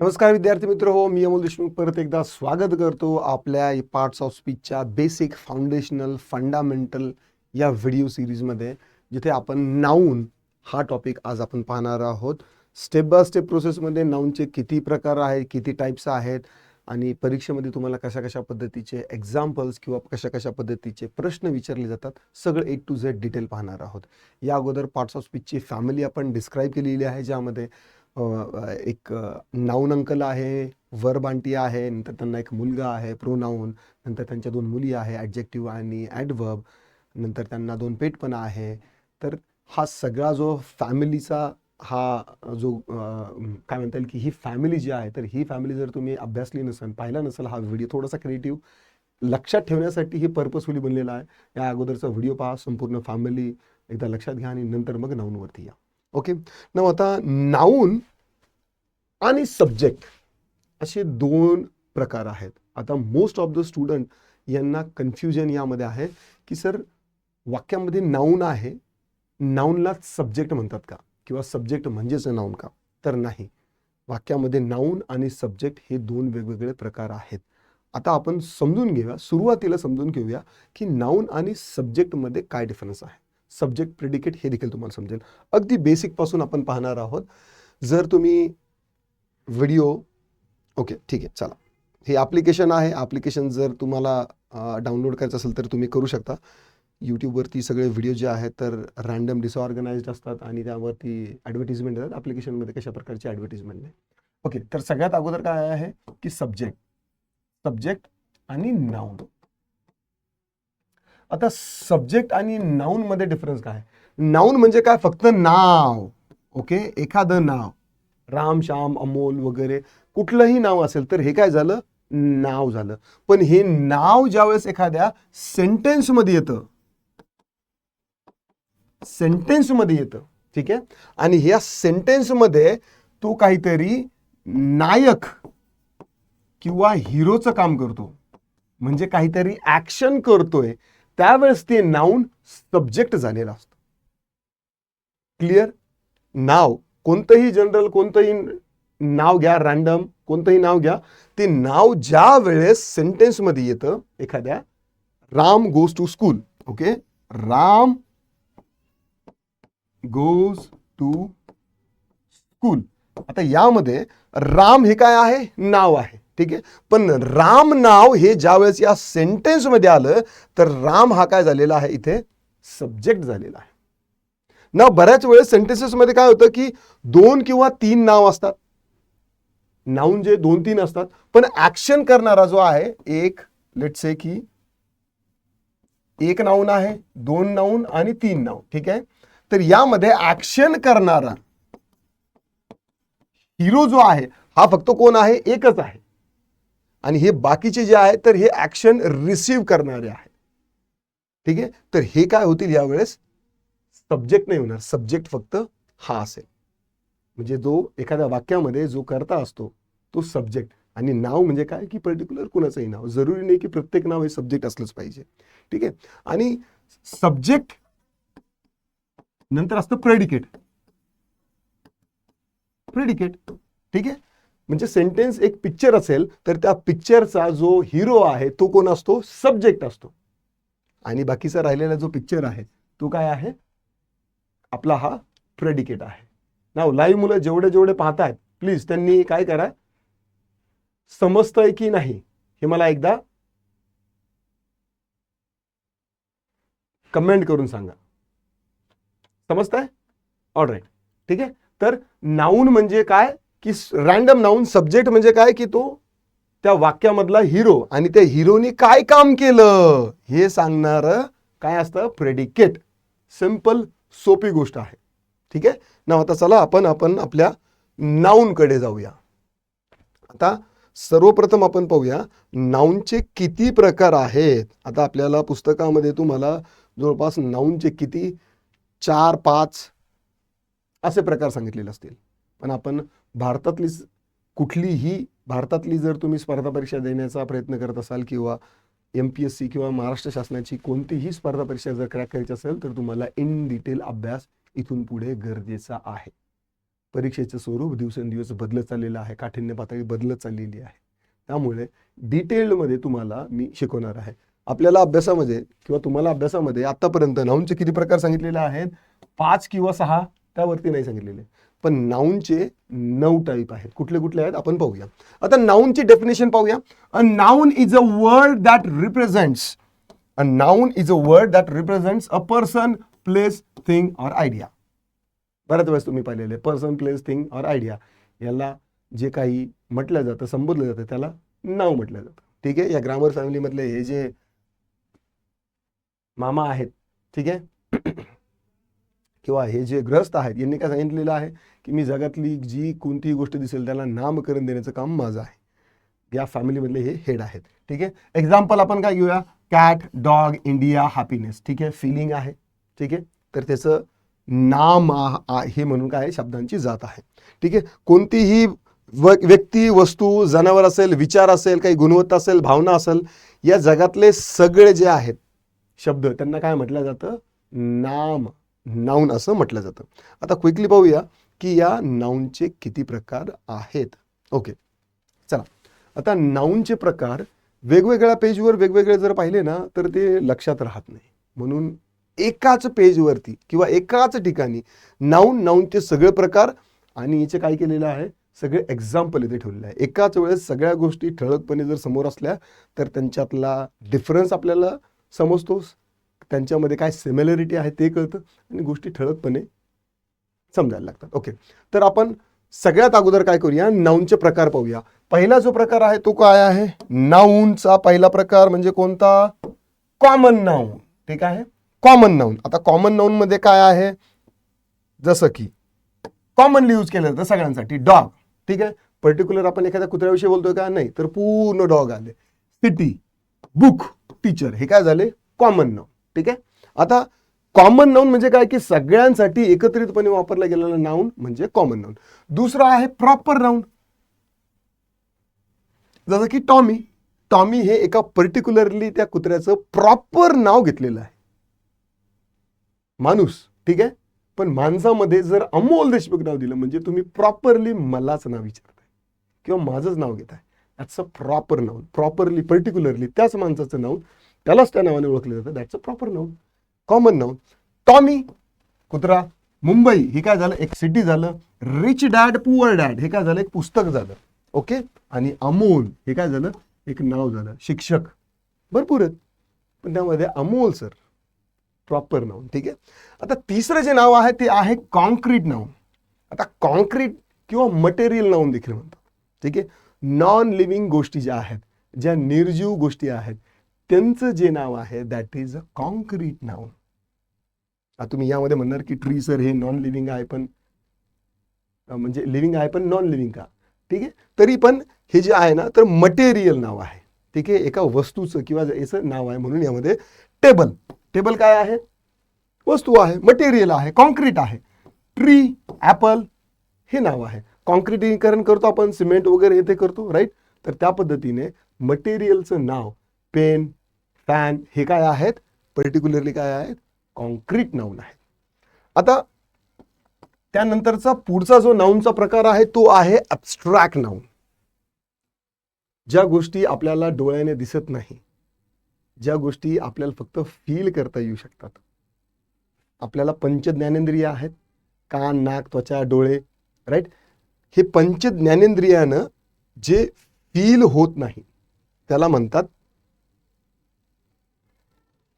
नमस्कार विद्यार्थी मित्र हो मी अमोल देशमुख परत एकदा स्वागत करतो आपल्या पार्ट्स ऑफ स्पीचच्या बेसिक फाउंडेशनल फंडामेंटल या व्हिडिओ सिरीजमध्ये जिथे आपण नाऊन हा टॉपिक आज आपण पाहणार आहोत. स्टेप बाय स्टेप प्रोसेसमध्ये नाऊनचे किती प्रकार आहेत किती टाईप्स आहेत आणि परीक्षेमध्ये तुम्हाला कशा कशा पद्धतीचे एक्झाम्पल्स किंवा कशा कशा पद्धतीचे प्रश्न विचारले जातात सगळं ए टू झेड डिटेल पाहणार आहोत. या अगोदर पार्ट्स ऑफ स्पीचची फॅमिली आपण डिस्क्राईब केलेली आहे ज्यामध्ये एक नाऊन अंकल आहे वर्ब आंटी आहे नंतर त्यांना एक मुलगा आहे प्रोनाऊन नंतर त्यांच्या दोन मुली आहे ॲडजेक्टिव्ह आणि ॲडवर्ब नंतर त्यांना दोन पेटपणा आहे. तर हा सगळा जो फॅमिलीचा हा जो काय म्हणता येईल की ही फॅमिली जी आहे तर ही फॅमिली जर तुम्ही अभ्यासली नसेल पाहिला नसेल हा व्हिडिओ थोडासा क्रिएटिव्ह लक्षात ठेवण्यासाठी ही पर्पजफुली बनलेला आहे. या अगोदरचा व्हिडिओ पहा संपूर्ण फॅमिली एकदा लक्षात घ्या आणि नंतर मग नाऊनवरती या. ओके न आता नाऊन आणि सब्जेक्ट असे दोन प्रकार आहेत. आता मोस्ट ऑफ द स्टुडंट यांना कन्फ्युजन यामध्ये आहे की सर वाक्यामध्ये नाऊन आहे नाऊनला सब्जेक्ट म्हणतात का? किंवा सब्जेक्ट म्हणजेच नाऊन का? तर नाही. वाक्यामध्ये नाऊन आणि सब्जेक्ट हे दोन वेगवेगळे प्रकार आहेत. आता आपण समजून घेऊया सुरुवातीला समजून घेऊया की नाऊन आणि सब्जेक्टमध्ये काय डिफरन्स आहे. सब्जेक्ट प्रिडिकेट हे देखील तुम्हाला समजेल. अगदी बेसिकपासून आपण पाहणार आहोत. जर तुम्ही व्हिडिओ. ओके ठीक आहे चला. हे ॲप्लिकेशन आहे. ॲप्लिकेशन जर तुम्हाला डाउनलोड करायचं असेल तर तुम्ही करू शकता. यूट्यूबवरती सगळे व्हिडिओ जे आहेत तर रँडम डिसऑर्गनाइज्ड असतात आणि त्यावरती ॲडव्हर्टिजमेंट येतात. ॲप्लिकेशनमध्ये कशा प्रकारची ॲडव्हर्टिजमेंट नाही. ओके तर सगळ्यात अगोदर काय आहे की सब्जेक्ट सब्जेक्ट आणि नाऊन आता सब्जेक्ट आणि नाऊन मध्ये डिफरन्स काय? नाऊन म्हणजे काय? फक्त नाव. ओके एखादं नाव. राम श्याम अमोल वगैरे कुठलंही नाव असेल तर हे काय झालं? नाव झालं. पण हे नाव ज्यावेळेस एखाद्या सेंटेन्समध्ये येतं सेंटेन्समध्ये येतं ठीक आहे? आणि ह्या सेंटेन्समध्ये तो काहीतरी नायक किंवा हिरोचं काम करतो. म्हणजे काहीतरी ऍक्शन करतोय. त्यावेळेस ते नाऊन सब्जेक्ट झालेलं असतं. क्लिअर नाव. कोणतंही जनरल कोणतंही नाव घ्या रँडम कोणतंही नाव घ्या. ते नाव ज्या वेळेस सेंटेन्समध्ये येतं एखाद्या Ram goes to school okay Ram goes to school आता यामध्ये राम हे काय आहे? नाव आहे ठीक आहे? पण राम नाव हे ज्यावेळेस या सेंटेन्समध्ये आलं तर राम हा काय झालेला आहे इथे? सब्जेक्ट झालेला आहे. ना बऱ्याच वेळेस सेंटेन्सेसमध्ये काय होतं की दोन किंवा तीन नाव असतात. नाऊन जे दोन तीन असतात. पण ऍक्शन करणारा जो आहे एक लेट से की एक नाऊन आहे दोन नाऊन आणि तीन नाव ठीक आहे? तर यामध्ये ऍक्शन करणारा हिरो जो आहे हा फक्त कोण आहे? एकच आहे. आणि हे बाकीचे जे आहे तर हे ऍक्शन रिसीव्ह करणारे आहे. ठीक आहे? तर हे काय होतील यावेळेस? सब्जेक्ट नाही होणार. सब्जेक्ट फक्त हा असेल. म्हणजे जो एखाद्या वाक्यामध्ये जो करता असतो तो सब्जेक्ट आणि नाव म्हणजे काय? की पर्टिक्युलर कुणाचंही नाव. जरुरी नाही की प्रत्येक नाव हे सब्जेक्ट असलंच पाहिजे. ठीक आहे? आणि सब्जेक्ट नंतर असतं प्रेडिकेट प्रेडिकेट ठीक आहे? म्हणजे सेंटेन्स एक पिक्चर असेल तर त्या पिक्चरचा जो हिरो आहे तो कोण असतो? सब्जेक्ट असतो. आणि बाकीचा राहिलेला जो पिक्चर आहे तो काय आहे? आपला हा प्रेडिकेट आहे. नाव लाईव्ह मुलं जेवढे जेवढे पाहतायत प्लीज त्यांनी काय करा? समजतंय की नाही हे मला एकदा कमेंट करून सांगा. समजतंय? ऑल राईट ठीक आहे? तर नाऊन म्हणजे काय? की रँडम नाऊन सब्जेक्ट म्हणजे काय? की तो त्या वाक्यामधला हिरो आणि त्या हिरोनी काय काम केलं? हे सांगणार काय असतं? प्रेडिकेट सिंपल सोपी गोष्ट आहे. ठीक आहे? ना आता चला आपण आपण आपल्या नाऊनकडे जाऊया. आता सर्वप्रथम आपण पाहूया नाऊनचे किती प्रकार आहेत? आता आपल्याला पुस्तकामध्ये तुम्हाला जवळपास नाऊनचे किती चार पाच असे प्रकार सांगितलेले असतील. पण आपण भारतातली कुठलीही भारतातली जर तुम्ही स्पर्धा परीक्षा देण्याचा प्रयत्न करत असाल किंवा एम पी एस सी किंवा महाराष्ट्र शासनाची कोणतीही स्पर्धा परीक्षा जर क्रॅक करायची असेल तर तुम्हाला इन डिटेल अभ्यास इथून पुढे गरजेचा आहे. परीक्षेचं स्वरूप दिवसेंदिवस बदलत चाललेलं आहे काठिण्य पातळी बदलत चाललेली आहे. त्यामुळे डिटेल्डमध्ये तुम्हाला मी शिकवणार आहे. आपल्याला अभ्यासामध्ये किंवा तुम्हाला अभ्यासामध्ये आतापर्यंत नाऊनचे किती प्रकार सांगितलेले आहेत? पाच किंवा सहा त्यावरती नाही सांगितलेले. पण नाऊनचे नऊ टाईप आहेत. कुठले कुठले आहेत? आपण पाहूया. आता नाऊनची डेफिनेशन पाहूया. A noun is a word that represents a noun is a word that represents a person place thing or idea बऱ्याच वेळेस तुम्ही पाहिलेले. Person place thing or idea याला जे काही म्हटलं जातं संबोधलं जातं त्याला नाव म्हटलं जातं. ठीक आहे? या ग्रामर फॅमिलीमधले हे जे मामा आहेत ठीक आहे? किंवा हे जे ग्रस्त आहेत यांनी काय सांगितलेलं आहे? की मी जगातली जी कोणतीही गोष्ट दिसेल त्याला नामकरण देण्याचं काम माझं आहे. या फॅमिलीमधले हे हेड आहेत. ठीक आहे? एक्झाम्पल आपण काय घेऊया? कॅट डॉग इंडिया हॅपीनेस ठीक आहे? फिलिंग आहे. ठीक आहे? तर त्याचं नाम हे म्हणून काय आहे? शब्दांची जात आहे. ठीक आहे? कोणतीही व्यक्ती वस्तू जनावर असेल विचार असेल काही गुणवत्ता असेल भावना असेल या जगातले सगळे जे आहेत शब्द त्यांना काय म्हटलं जातं? नाम नाऊन असं म्हटलं जातं. आता क्विकली पाहूया. की या नाऊनचे किती प्रकार आहेत? ओके. चला. आता नाऊनचे प्रकार वेगवेगळ्या पेजवर वेगवेगळे जर पाहिले ना तर ते लक्षात राहत नाही. म्हणून एकाच पेजवरती किंवा एकाच ठिकाणी नाऊन नाऊनचे सगळे प्रकार आणि याचे काय केलेलं आहे? सगळे एक्झाम्पल इथे ठेवलेले आहे. एकाच वेळेस सगळ्या गोष्टी ठळकपणे जर समोर असल्या तर त्यांच्यातला डिफरन्स आपल्याला समजतोच. त्यांच्यामध्ये काय सिमिलरिटी आहे ते कळतं आणि गोष्टी ठळकपणे समजायला लागतात. ओके तर आपण सगळ्यात अगोदर काय करूया? नाऊनचे प्रकार पाहूया. पहिला जो प्रकार आहे तो काय आहे? नाऊनचा पहिला प्रकार म्हणजे कोणता? कॉमन नाऊन ठीक आहे? कॉमन नाऊन आता कॉमन नाऊन मध्ये काय आहे? जसं की कॉमनली यूज केलं जातं सगळ्यांसाठी. डॉग ठीक आहे? पर्टिक्युलर आपण एखाद्या कुत्र्याविषयी बोलतोय का? नाही. तर पूर्ण डॉग आले. सिटी बुक टीचर हे काय झाले? कॉमन नाऊन ठीक आहे? आता कॉमन नाऊन म्हणजे काय? की सगळ्यांसाठी एकत्रितपणे वापरला गेलेला नाऊन म्हणजे कॉमन नाऊन दुसरा आहे प्रॉपर नाऊन जसं की टॉमी टॉमी हे एका पर्टिक्युलरली त्या कुत्र्याचं प्रॉपर नाव घेतलेलं आहे. माणूस ठीक आहे? पण माणसामध्ये जर अमोल देशमुख नाव दिलं म्हणजे तुम्ही प्रॉपरली मलाच नाव विचारताय. किंवा माझंच नाव घेताय. That's a proper noun properly particularly त्याच माणसाचं नाव त्यालाच त्या नावाने ओळखलं जातं. That's a proper noun common noun Tommy कुत्रा. मुंबई हे काय झालं? एक सिटी झालं. रिच डॅड पुअर डॅड हे काय झालं? एक पुस्तक झालं. ओके आणि अमोल हे काय झालं? एक नाव झालं. शिक्षक. भरपूर आहेत. पण त्यामध्ये अमोल सर प्रॉपर नाव ठीक आहे? आता तिसरं जे नाव आहे ते आहे कॉन्क्रीट नाव आता कॉन्क्रीट किंवा मटेरियल नाऊन देखील म्हणतात. ठीक आहे? नॉन लिव्हिंग गोष्टी ज्या आहेत ज्या निर्जीव गोष्टी आहेत त्यांचं जे नाव आहे that is a concrete noun आता तुम्ही यामध्ये म्हणणार की ट्री सर हे नॉन लिव्हिंग आहे पण म्हणजे लिव्हिंग आहे पण नॉन लिव्हिंग का? ठीक आहे? तरी पण हे जे आहे ना तर मटेरियल नाव आहे. ठीक आहे? एका वस्तूचं किंवा याचं नाव आहे म्हणून यामध्ये टेबल टेबल काय आहे? वस्तू आहे मटेरियल आहे कॉन्क्रीट आहे. ट्री ॲपल हे नाव आहे. कॉन्क्रिटीकरण करतो आपण सिमेंट वगैरे हे ते करतो राईट तर त्या पद्धतीने मटेरियलचं नाव पेन फॅन हे काय आहेत? पर्टिक्युलरली काय आहेत? कॉन्क्रीट नाऊन आहे आता त्यानंतरचा पुढचा जो नाऊनचा प्रकार आहे तो आहे अबस्ट्रॅक्ट नाऊन ज्या गोष्टी आपल्याला डोळ्याने दिसत नाही ज्या गोष्टी आपल्याला फक्त फील करता येऊ शकतात. आपल्याला पंच ज्ञानेंद्रिय आहेत. कान नाक त्वचा डोळे राईट हे पंचज्ञानेंद्रियानं जे फील होत नाही त्याला म्हणतात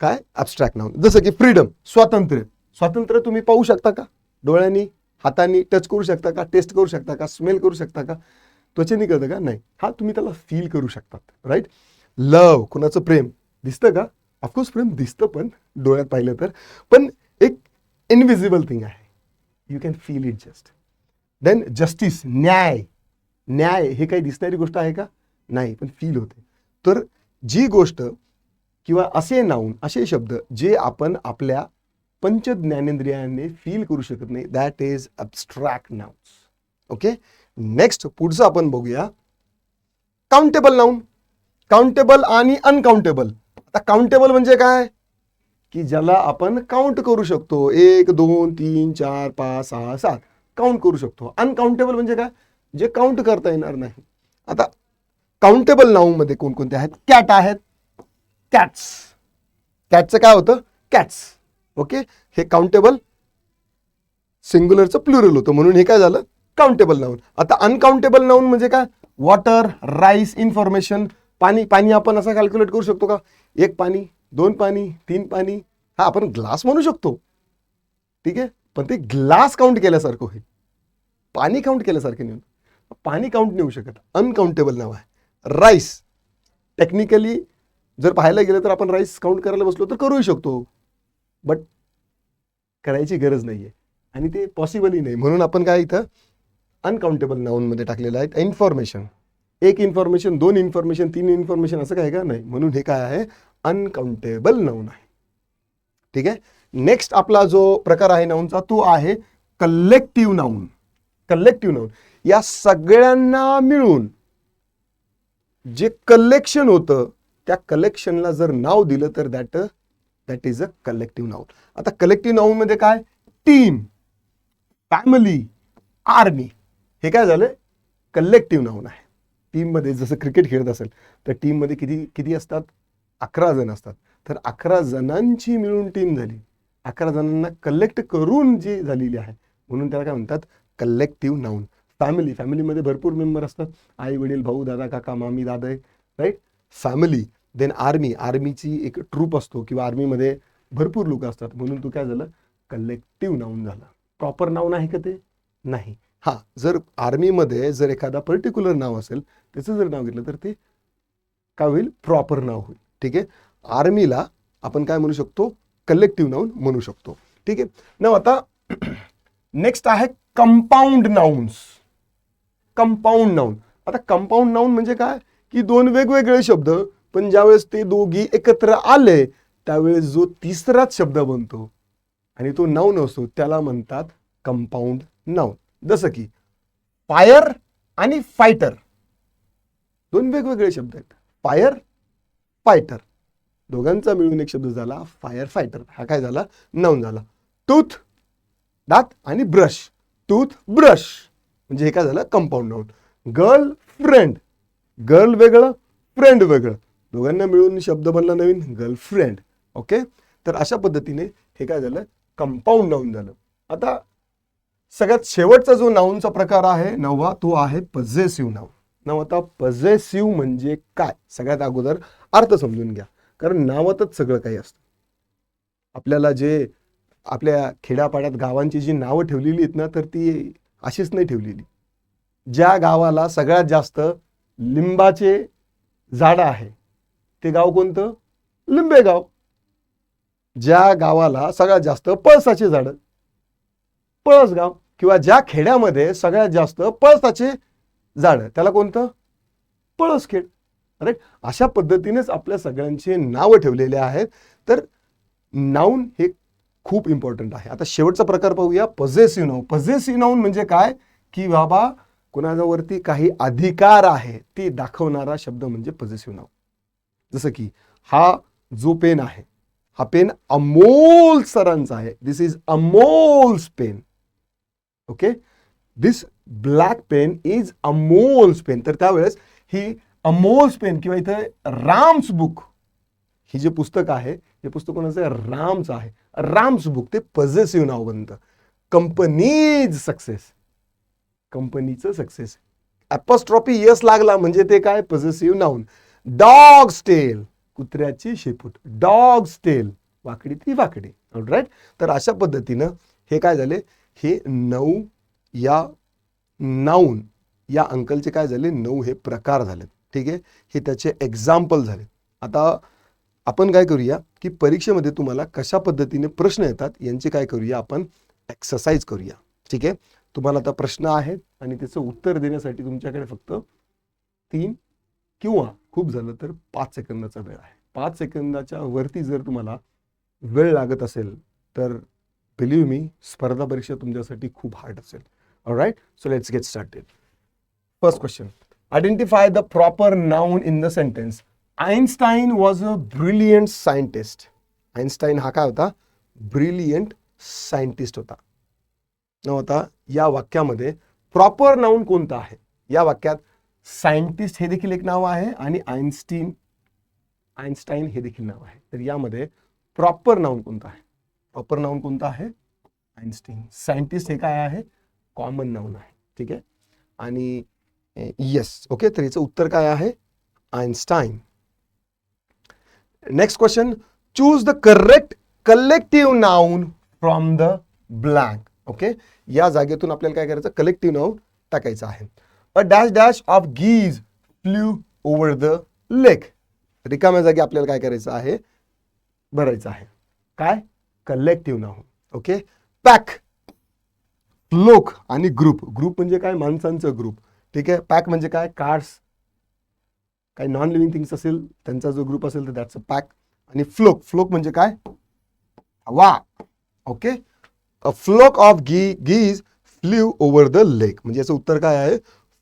काय? ॲबस्ट्रॅक्ट नाऊन जसं की फ्रीडम स्वातंत्र्य. स्वातंत्र्य तुम्ही पाहू शकता का? डोळ्यांनी हाताने टच करू शकता का? टेस्ट करू शकता का? स्मेल करू शकता का? त्वचेने कळतं का? नाही. हा तुम्ही त्याला फील करू शकतात राईट लव कुणाचं प्रेम? दिसतं का? ऑफकोर्स प्रेम दिसतं पण डोळ्यात पाहिलं तर. पण एक इनविजिबल थिंग आहे. You can feel it just then justice न्याय. न्याय हे काही दिसणारी गोष्ट आहे का? नाही पण फील होते. तर जी गोष्ट किंवा असे नाऊन असे शब्द जे आपण आपल्या पंच ज्ञानेंद्रियाने फील करू शकत नाही. That is abstract nouns okay next पुढचं आपण बघूया. काउंटेबल नाऊन काउंटेबल आणि अनकाउंटेबल आता काउंटेबल म्हणजे काय? की ज्याला आपण काउंट करू शकतो. एक दोन तीन चार पाच सहा सात. काउंट करू शकतो. अनकाउंटेबल म्हणजे काय? जे काउंट करता येणार नाही. आता काउंटेबल नाऊमध्ये कोणकोणते आहेत? कॅट आहेत. कॅट्स कॅटचं काय होतं? कॅट्स ओके हे काउंटेबल सिंग्युलरचं प्लुरल होतं म्हणून हे काय झालं? काउंटेबल नाऊन आता अनकाउंटेबल नाऊन म्हणजे काय? वॉटर राईस इन्फॉर्मेशन पाणी पाणी आपण असं कॅल्क्युलेट करू शकतो का? एक पाणी दोन पाणी तीन पाणी. हा आपण ग्लास म्हणू शकतो. ठीक आहे? पण ते ग्लास काउंट केल्यासारखं होईल. पाणी काउंट केल्यासारखे नेऊन पाणी काउंट नेऊ शकत. अनकाउंटेबल नाव आहे. राईस टेक्निकली जर पाहायला गेलं तर आपण राईस काउंट करायला बसलो तर करूही शकतो. बट करायची गरज नाही आहे आणि ते पॉसिबलही नाही. म्हणून आपण काय इथं अनकाउंटेबल नाऊनमध्ये टाकलेलं आहे. इन्फॉर्मेशन एक इन्फॉर्मेशन दोन इन्फॉर्मेशन तीन इन्फॉर्मेशन असं काय का? नाही. म्हणून हे काय आहे? अनकाउंटेबल नाऊन आहे. ठीक आहे? नेक्स्ट आपला जो प्रकार आहे नाऊनचा तो आहे कलेक्टिव्ह नाऊन कलेक्टिव्ह नाऊन या सगळ्यांना मिळून जे कलेक्शन होतं त्या कलेक्शनला जर नाव दिलं तर that that is a collective noun आता कलेक्टिव्ह नाऊनमध्ये काय? टीम फॅमिली आर्मी हे काय झालं कलेक्टिव्ह नाऊन आहे. टीममध्ये जसं क्रिकेट खेळत असेल तर टीममध्ये किती किती असतात? अकरा जण असतात. तर अकरा जणांची मिळून टीम झाली. अकरा जणांना कलेक्ट करून जी झालेली आहे. म्हणून त्याला काय म्हणतात? कलेक्टिव्ह नाऊन फॅमिली फॅमिलीमध्ये भरपूर मेंबर असतात. आई वडील भाऊ दादा काका मामी दादा राईट फॅमिली देन आर्मी आर्मीची एक ट्रूप असतो किंवा आर्मीमध्ये भरपूर लोक असतात. म्हणून तू काय झालं? कलेक्टिव्ह नाऊन झालं. प्रॉपर नाऊन आहे का ते? नाही. हां जर आर्मीमध्ये जर एखादा पर्टिक्युलर नाव असेल त्याचं जर नाव घेतलं तर ते काय होईल? प्रॉपर नाव होईल. ठीक आहे? आर्मीला आपण काय म्हणू शकतो? कलेक्टिव्ह नाऊन म्हणू शकतो. ठीक आहे? न आता नेक्स्ट आहे कंपाऊंड नाऊन्स कंपाऊंड नाऊन आता कंपाऊंड नाऊन म्हणजे काय? की दोन वेगवेगळे शब्द पण ज्यावेळेस ते दोघी एकत्र आले त्यावेळेस जो तिसराच शब्द बनतो आणि तो नाऊन असतो त्याला म्हणतात कंपाऊंड नाऊन जसं की फायर आणि फायटर दोन वेगवेगळे शब्द आहेत. फायर फायटर दोघांचा मिळून एक शब्द झाला फायर फायटर हा काय झाला? नाऊन झाला. टूथ दात आणि ब्रश टूथ ब्रश म्हणजे हे काय झालं? Compound noun girl friend girl वेगळं फ्रेंड वेगळं. दोघांना मिळून शब्द बनला नवीन गर्लफ्रेंड ओके तर अशा पद्धतीने हे काय झालं? कंपाऊंड नाऊन झालं. आता सगळ्यात शेवटचा जो नाऊनचा प्रकार आहे नववा तो आहे पझेसिव्ह नाऊन नाव आता पझेसिव्ह म्हणजे काय? सगळ्यात अगोदर अर्थ समजून घ्या. कारण नावातच सगळं काही असतं. आपल्याला जे आपल्या खेड्यापाड्यात गावांची जी नावं ठेवलेली आहेत ना तर ती अशीच नाही ठेवलेली. ज्या गावाला सगळ्यात जास्त लिंबाचे झाडं आहे ते गाव कोणतं? लिंबे गाव ज्या गावाला सगळ्यात जास्त पळसाचे झाडं. पळसगाव किंवा ज्या खेड्यामध्ये सगळ्यात जास्त पळसाचे झाडं. त्याला कोणतं? पळसखेड राईट अशा पद्धतीनेच आपल्या सगळ्यांचे नावं ठेवलेले आहेत. तर नाऊन हे खूप इम्पॉर्टंट आहे. आता शेवटचा प्रकार पाहूया. पझेसिव्ह नाऊन पझेसिव्ह नाऊन म्हणजे काय? की बाबा कोणावरती काही अधिकार आहे ते दाखवणारा शब्द म्हणजे पझेसिव्ह नाऊन जसं की हा जो पेन आहे हा पेन अमोल सरांचा आहे. This is Amol's pen okay this black pen is Amol's pen तर त्यावेळेस ही अमोल्स पेन किंवा इथे राम्स बुक ही जे पुस्तक आहे हे पुस्तक कोणाचं आहे? रामचं आहे. राम्स बुक ते पझेसिव्ह नाव बनतं. कंपनीज सक्सेस कंपनीचं सक्सेस ॲपॉस्ट्रॉपी यस लागला म्हणजे ते काय? पझेसिव्ह नाऊन डॉग स्टेल कुत्र्याची शेपूट. डॉग स्टेल वाकडी ती वाकडी. राईट तर अशा पद्धतीनं हे काय झाले? हे नऊ या नाऊन या अंकलचे काय झाले? नऊ हे प्रकार झालेत. ठीक आहे? हे त्याचे एक्झाम्पल झाले आता आपण काय करूया की परीक्षेमध्ये तुम्हाला कशा पद्धतीने प्रश्न येतात यांचे काय करूया आपण? एक्सरसाइज करूया. ठीक आहे? तुम्हाला आता प्रश्न आहेत आणि त्याचं उत्तर देण्यासाठी तुमच्याकडे फक्त तीन किंवा खूप झालं तर पाच सेकंदाचा वेळ आहे. पाच सेकंदाच्या वरती जर तुम्हाला वेळ लागत असेल तर बिलीव्ह मी स्पर्धा परीक्षा तुमच्यासाठी खूप हार्ड असेल. Right so let's get started first question identify the proper noun in the sentence Einstein was a brilliant scientist Einstein हा काय होता? ब्रिलियंट सायंटिस्ट होता. न होता या वाक्यामध्ये प्रॉपर नाऊन कोणता आहे? या वाक्यात सायंटिस्ट हे देखील एक नाव आहे आणि आईन्स्टीन आईन्स्टाईन हे देखील नाव आहे. तर यामध्ये प्रॉपर नाऊन कोणतं आहे? प्रॉपर नाऊन कोणतं आहे? आईन्स्टीन सायंटिस्ट हे काय आहे? कॉमन नाऊन आहे. ठीक आहे? आणि येस. ओके? तर याचं उत्तर काय आहे? Einstein next question. Choose the correct collective noun from the blank. Okay? या जागेतून आपल्याला काय करायचं? कलेक्टिव्ह नाऊन टाकायचं आहे. A dash dash of geese flew over the lake रिकाम्या जागी आपल्याला काय करायचं आहे? भरायचं आहे. काय? Collective noun okay pack flock आणि ग्रुप ग्रुप म्हणजे काय? माणसांचं ग्रुप ठीक आहे? पॅक म्हणजे काय? कार्स काही नॉन लिव्हिंग थिंग्स असेल त्यांचा जो ग्रुप असेल तर दॅट्स अ पॅक आणि फ्लोक फ्लोक म्हणजे काय? वा okay a flock of gee geese flew over the lake म्हणजे याचं उत्तर काय आहे?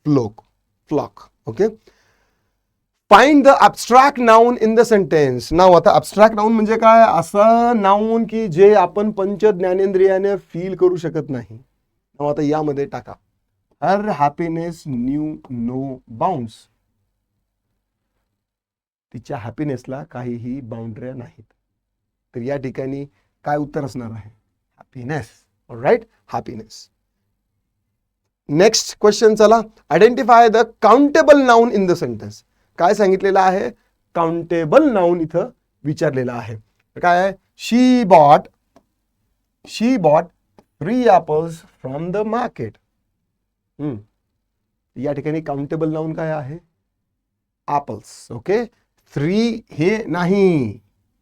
Flock flock okay find the abstract noun in the sentence नाव आता अबस्ट्रॅक्ट नाऊन म्हणजे काय? असं नाऊन की जे आपण पंच ज्ञानेंद्रियाने फील करू शकत नाही. नाव आता यामध्ये टाका. Her happiness knew no bounds तिच्या हॅपीनेसला काहीही बाउंड्र्या नाहीत. तर या ठिकाणी काय उत्तर असणार आहे? Happiness right happiness next question चला. Identify the countable noun in the sentence काय सांगितलेलं आहे? काउंटेबल नाऊन इथं विचारलेलं आहे. तर काय आहे? She bought she bought three apples from the market या ठिकाणी काउंटेबल नाऊन काय आहे? ॲपल्स ओके थ्री हे नाही.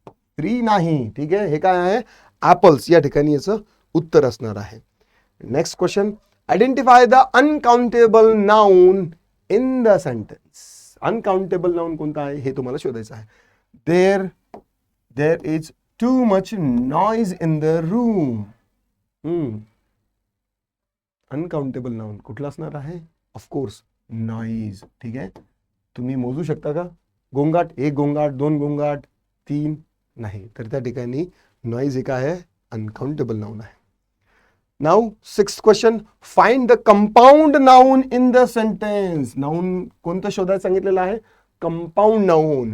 थ्री नाही. ठीक आहे? हे काय आहे? ॲपल्स या ठिकाणी याचं उत्तर असणार आहे. Next question identify the uncountable noun in the sentence uncountable noun कोणता आहे? हे तुम्हाला शोधायचं आहे. There there is too much noise in the room uncountable noun कुठला असणार आहे? ऑफकोर्स नॉईज ठीक आहे? तुम्ही मोजू शकता का? गोंगाट एक गोंगाट दोन गोंगाट तीन? नाही. तर त्या ठिकाणी नॉईज एक आहे अनकाउंटेबल नाऊन आहे. Now six question find the compound noun in the sentence noun कोणतं शोधायला सांगितलेलं आहे? Compound noun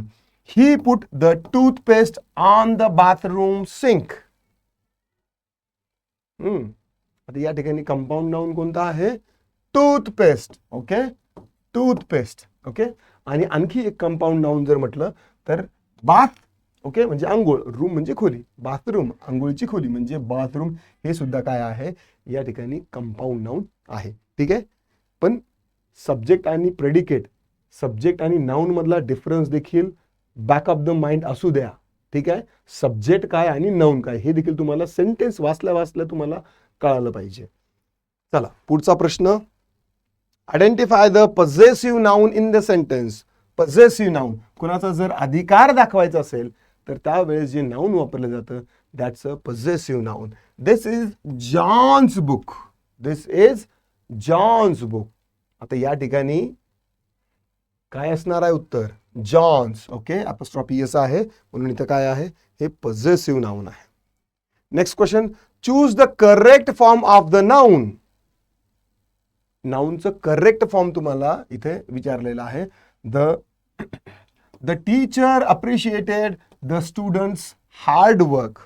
he put the toothpaste on the bathroom sink आता या ठिकाणी कंपाऊंड नाऊन कोणता आहे? टूथपेस्ट ओके टूथपेस्ट ओके आणि आणखी एक कंपाऊंड नाऊन जर म्हटलं तर बाथ ओके म्हणजे आंघोळ. रूम म्हणजे खोली. बाथरूम आंघोळीची खोली म्हणजे बाथरूम हे सुद्धा काय आहे? या ठिकाणी कंपाऊंड नाऊन आहे. ठीक आहे? पण सब्जेक्ट आणि प्रेडिकेट सब्जेक्ट आणि नाऊनमधला डिफरन्स देखील बॅक ऑफ द माइंड असू द्या. ठीक आहे? सब्जेक्ट काय आणि नाऊन काय हे देखील तुम्हाला सेंटेन्स वाचल्या वाचल्या तुम्हाला कळालं पाहिजे. चला पुढचा प्रश्न. Identify the possessive noun in the sentence possessive noun कुणाचा जर अधिकार दाखवायचा असेल तर त्यावेळेस जे नाऊन वापरलं जातं that's a possessive noun this is John's book this is John's book आता या ठिकाणी काय असणार आहे उत्तर? जॉन्स ओके अपस्ट्रॉपी असं आहे. म्हणून इथं काय आहे? हे पझेसिव्ह नाऊन आहे. Next question choose the correct form of the noun नाऊनचं correct form तुम्हाला इथे विचारलेलं आहे. The the teacher appreciated the students hard work.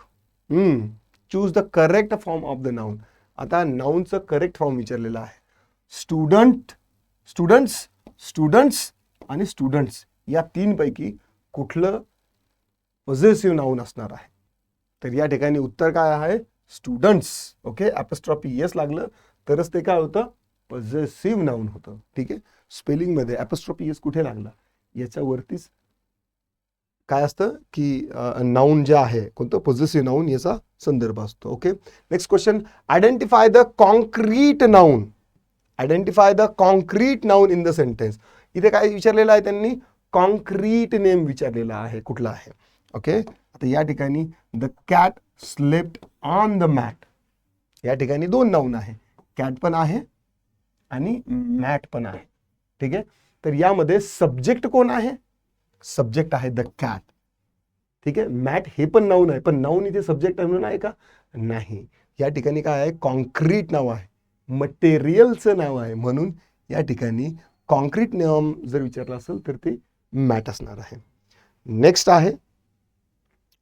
Choose the correct form of the noun आता नाऊनचं करेक्ट फॉर्म विचारलेलं आहे. स्टुडंट स्टुडंट्स स्टुडंट्स आणि students या तीनपैकी कुठलं पॉझिटिव्ह नाऊन असणार आहे? तर या ठिकाणी उत्तर काय आहे? स्टुडंट्स. ओके ॲपस्ट्रॉपी येस लागलं तरच ते काय होतं? पॉझिटिव्ह नाऊन होतं. ठीक आहे? स्पेलिंगमध्ये ॲपस्ट्रॉपी येस कुठे लागला? याच्यावरतीच काय असतं की नाऊन जे आहे कोणतं पॉझिटिव्ह नाऊन याचा संदर्भ असतो. Okay next question identify the concrete noun identify the concrete noun in the sentence इथे काय विचारलेलं आहे त्यांनी? कॉन्क्रीट नेम विचारलेला आहे कुठला आहे? ओके आता या ठिकाणी the cat slipped on the mat या ठिकाणी दोन नाऊन आहे. कॅट पण आहे आणि मॅट पण आहे. ठीक आहे? तर यामध्ये सब्जेक्ट कोण आहे? सब्जेक्ट आहे द कॅट ठीक आहे? मॅट हे पण नाऊन आहे पण नाऊन इथे सब्जेक्ट म्हणून आहे का? नाही. या ठिकाणी काय आहे? कॉन्क्रीट नाव आहे. मटेरियलचं नाव आहे. म्हणून या ठिकाणी कॉन्क्रीट नियम जर विचारला असेल तर ते मॅट असणार आहे. नेक्स्ट आहे.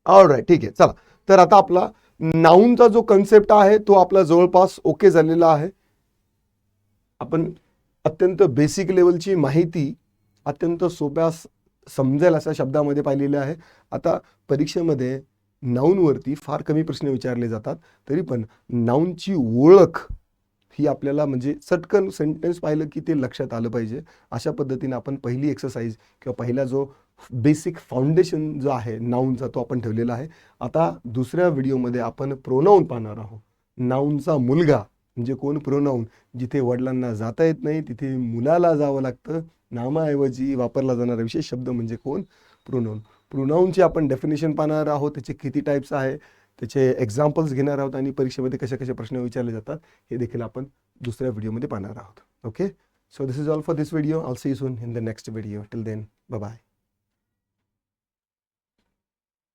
ऑल राईट ठीक आहे. चला. तर आता आपला नाऊनचा जो कन्सेप्ट आहे तो आपला जवळपास ओके झालेला आहे. आपण अत्यंत बेसिक लेवलची माहिती अत्यंत सोप्या समजेल अशा शब्दामध्ये पाहिलेलं आहे. आता परीक्षेमध्ये नाऊनवरती फार कमी प्रश्न विचारले जातात तरी पण नाऊनची ओळख ही आपल्याला म्हणजे चटकन सेंटेन्स पाहिलं की ते लक्षात आलं पाहिजे. अशा पद्धतीने आपण पहिली एक्सरसाइज किंवा पहिला जो बेसिक फाउंडेशन जो आहे नाऊनचा तो आपण ठेवलेला आहे. आता दुसऱ्या व्हिडिओमध्ये आपण प्रोनाऊन पाहणार आहोत. नाऊनचा मुलगा म्हणजे कोण प्रोनाऊन? जिथे वडिलांना जाता येत नाही तिथे मुलाला जावं लागतं. नामाऐवजी वापरला जाणारा विशेष शब्द म्हणजे कोण? प्रोनाऊन. प्रोनाऊनची आपण डेफिनेशन पाहणार आहोत त्याचे किती टाईप्स आहे त्याचे एक्झाम्पल्स घेणार आहोत आणि परीक्षेमध्ये कशा कशा प्रश्न विचारले जातात हे देखील आपण दुसऱ्या व्हिडिओमध्ये पाहणार आहोत. Okay so this is all for this video I'll see soon in the next video till then bye